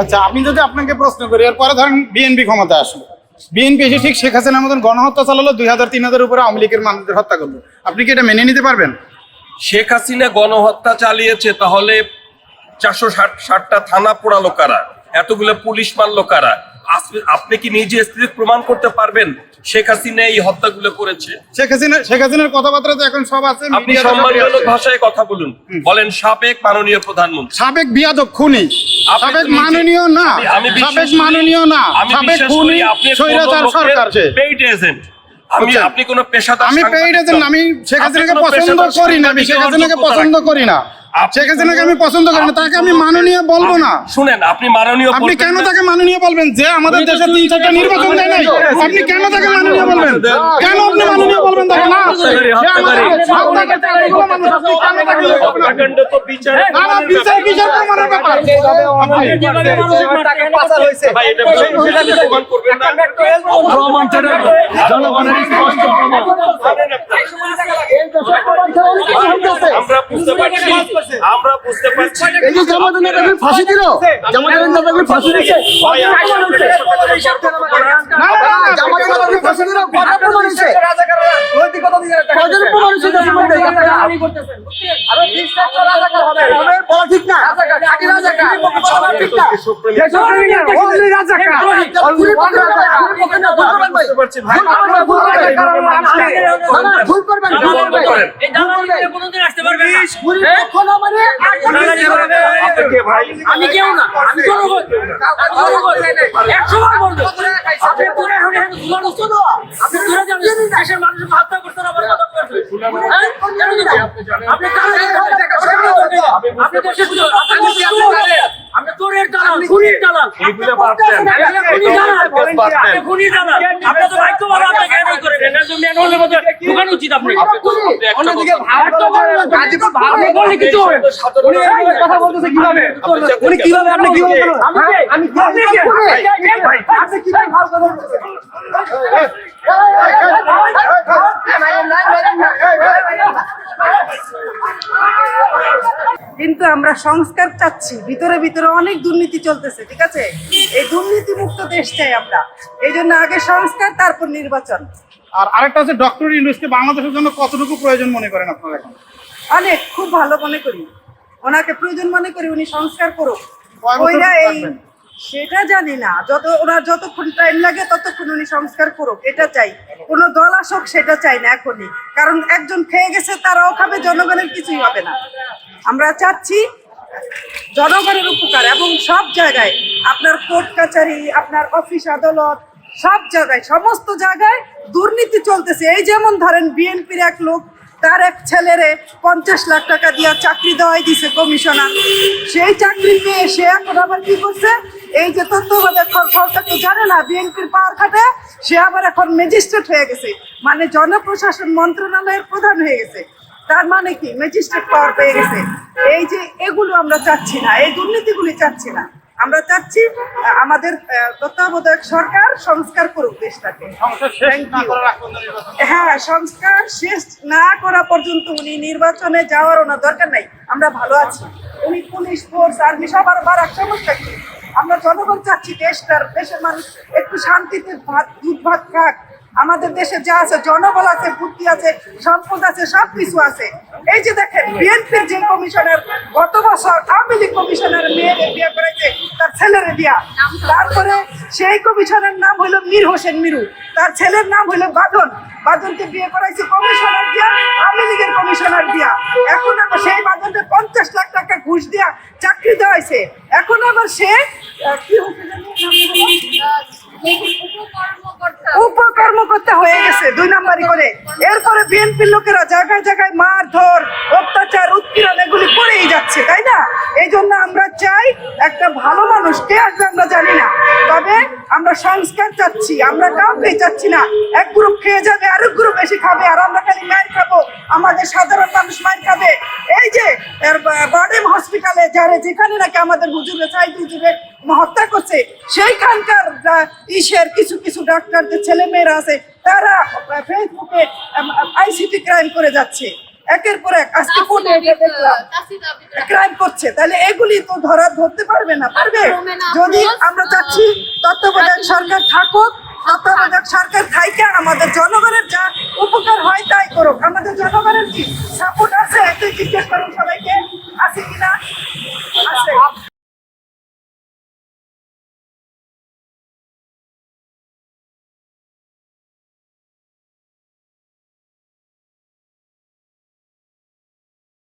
আচ্ছা আমি যদি আপনাকে প্রশ্ন করি, এরপরে ধরেন বিএনপি ক্ষমতা আসলো। বিএনপি এসে ঠিক শেখ হাসিনার মতন গণহত্যা চালালো, দুই হাজার, তিন হাজার উপরে আওয়ামী লীগের মানুষদের হত্যা করল। আপনি কি এটা মেনে নিতে পারবেন? শেখ হাসিনা গণহত্যা চালিয়েছে, তাহলে চারশো ষাট, ষাটটা থানা পোড়ালো কারা? এতগুলো পুলিশ মারলো কারা? আপনি কি নিজে স্ত্রী প্রমাণ করতে পারবেন? শেখ হাসিনা এই হত্যাগুলো করেছে। শেখ হাসিনা শেখ হাসিনার কথাবার্তা তো এখন সব আছে আপনি সম্মানজনক ভাষায় কথা বলুন। বলেন সাবেক মাননীয় প্রধানমন্ত্রী। সাবেক বিয়াদব খুনি। সাবেক মাননীয় না। সাবেক মাননীয় না। সাবেক খুনি আপনি স্বৈরাচার সরকার সে paid agent। আমি আপনি কোন পেশাদার আমি পেইড এজেন্ট। আমি শেখ হাসিনাকে পছন্দ করি না। আমি শেখ হাসিনাকে পছন্দ করি না। শেখ হাসিনাকে আমি পছন্দ করি না। তাকে আমি মাননীয় বলব না। শুনেন আপনি মাননীয় আপনি কেন। তাকে মাননীয় বলবেন যে আমাদের দেশে তিন চারটা নির্বাচন দেয় নাই? আপনি কেন তাকে মাননীয় বলবেন? কেন আপনি মাননীয় বলবেন তাকে? না। সে আমাদের হত্যাকারী। এতগুলো মানুষ, আপনি কেন তাকে করবেন? হত্যাকাণ্ড তো বিচার না, না, বিচার কিসের প্রমাণের ব্যাপার? আপনি- ভাই, প্রমাণ করবেন না। জানেন আপনি? আমরা বুঝতে পারছি আমরা বুঝতে পারছি জামাত নেতাকে ফাঁসি দিল জামাত নেতাকে ফাঁসি দিচ্ছে জামাত আপনার সাথে না, না, না, না, জামাতের নেতাকে ফাঁসি দিল কথা প্রমাণ ভুল করবেন মানে আমি কেউ না। আমি জনগণ। আমি জনগণ। এক সময় বলব। আপনি ধরে এখন এখন ধুলার আপনি ধরে জানেন দেশের মানুষকে হত্যা করতে না বলে কথা বলছেন হ্যাঁ? জানেন না? আপনি চোরের দালাল খুনির দালাল খুনির দালাল খুনির দালাল আপনি তো ভাগ্য ভালো আপনি কেন করে দেন একজন ম্যানুয়ালের মধ্যে ঢুকানো উচিত আপনি অন্যদিকে কিছু উনি কথা বলতেছে কীভাবে উনি কীভাবে আপনি কীভাবে আমি? আপনি কীভাবে ভালো কথা বলতেছেন কিন্তু আমরা সংস্কার চাচ্ছি। ভিতরে ভিতরে অনেক দুর্নীতি চলতেছে ঠিক আছে? এই দুর্নীতি মুক্ত দেশ চাই আমরা। এই জন্য আগে সংস্কার তারপর নির্বাচন। আর আরেকটা হচ্ছে ডক্টর ইউনুসকে বাংলাদেশের জন্য কতটুকু প্রয়োজন মনে করেন আপনারা এখন? অনেক খুব ভালো মনে করি। ওনাকে প্রয়োজন মনে করি উনি সংস্কার করুক। ওইরা এই সেটা জানি না। যত ওনার যতক্ষণ টাইম লাগে ততক্ষণ উনি সংস্কার করুক এটা চাই। কোনো দল আসুক সেটা চাই না এখনই। কারণ একজন খেয়ে গেছে তারাও খাবে জনগণের কিছুই হবে না। আমরা চাচ্ছি জনগণের উপকার এবং সব জায়গায় আপনার কোর্ট কাচারি, আপনার অফিস আদালত, সব জায়গায়, সমস্ত জায়গায় দুর্নীতি চলতেছে। এই যেমন ধরেন বিএনপির এক লোক, তার এক ছেলেরে পঞ্চাশ লাখ টাকা দিয়ে চাকরি দেওয়াই দিছে কমিশনার। সেই চাকরি পেয়ে সে এখন আবার কি করছে? এই যে তত্ত্বাবধায়ক সরকার তো জানে না, বিএনপির পাওয়ার খাটে সে আবার এখন ম্যাজিস্ট্রেট হয়ে গেছে। মানে জনপ্রশাসন মন্ত্রণালয়ের প্রধান হয়ে গেছে। তার মানে কি? ম্যাজিস্ট্রেট পাওয়ার পেয়ে গেছে। এই যে এগুলো আমরা চাচ্ছি না এই দুর্নীতিগুলি চাচ্ছি না। আমরা চাচ্ছি আমাদের তত্ত্বাবধায়ক সরকার সংস্কার করুক দেশটাকে। হ্যাঁ সংস্কার শেষ না করা পর্যন্ত উনি নির্বাচনে যাওয়ার ওনার দরকার নাই। আমরা ভালো আছি। উনি পুলিশ ফোর্স আর্মি সবার বাড়ার সমস্যা কি আমরা জনগণ চাচ্ছি দেশটার দেশের মানুষ একটু শান্তিতে ভাত দুধ ভাত খাক। আমাদের দেশে যা আছে, জনবল আছে, বুদ্ধি আছে, সম্পদ আছে সব কিছু আছে। এই যে দেখেন, বিএনপির যে কমিশনার গত বছর আওয়ামী লীগ কমিশনার মেয়েদের বিয়ে করেছে, তার ছেলেরে দিয়া তারপরে সেই কমিশনের নাম হলো মীর হোসেন মিরু। তার ছেলের নাম হলো বাদন। বাদনকে বিয়ে করাইছে কমিশনার দিয়া, আওয়ামী লীগের কমিশনার দিয়া। এখন আবার সেই বাদনকে পঞ্চাশ লাখ টাকা ঘুষ দিয়া চাকরি দেওয়া হয়েছে। এখন আবার সে কি হচ্ছে? উপকর্মকর্তা। হয়ে গেছে, দুই নাম্বারই করে। এরপরে বিএনপির লোকেরা জায়গায় জায়গায় মারধর, অত্যাচার, উৎপীড়ন এগুলি করেই যাচ্ছে, তাই না? এই জন্য আমরা চাই একটা ভালো মানুষকে আসবে আমরা জানি না। আমরা সংস্কার চাচ্ছি, আমরা কাউকে চাচ্ছি না। এক গ্রুপ খেয়ে যাবে, আরেক গ্রুপ বেশি খাবে, আর আমরা খালি মার খাব। আমাদের সাধারণ মানুষ মার খাবে। এই যে বাডেম হসপিটালে যারা যেখানে নাকি আমাদের হুজুরে সাইড হুজুরে হত্যা করছে, সেইখানকার ইসের কিছু কিছু ডাক্তারদের ছেলে মেয়েরা আছে, তারা ফেসবুকে আইসিটি ক্রাইম করে যাচ্ছে। একের পর এক আজকে কোর্টে এটা দেখলাম? ক্রাইম করছে। তাহলে এগুলি তো ধরা ধরতে পারবে না পারবে? যদি আমরা চাচ্ছি তত্ত্বাবধায়ক সরকার থাকুক। তত্ত্বাবধায়ক সরকার থাইকে আমাদের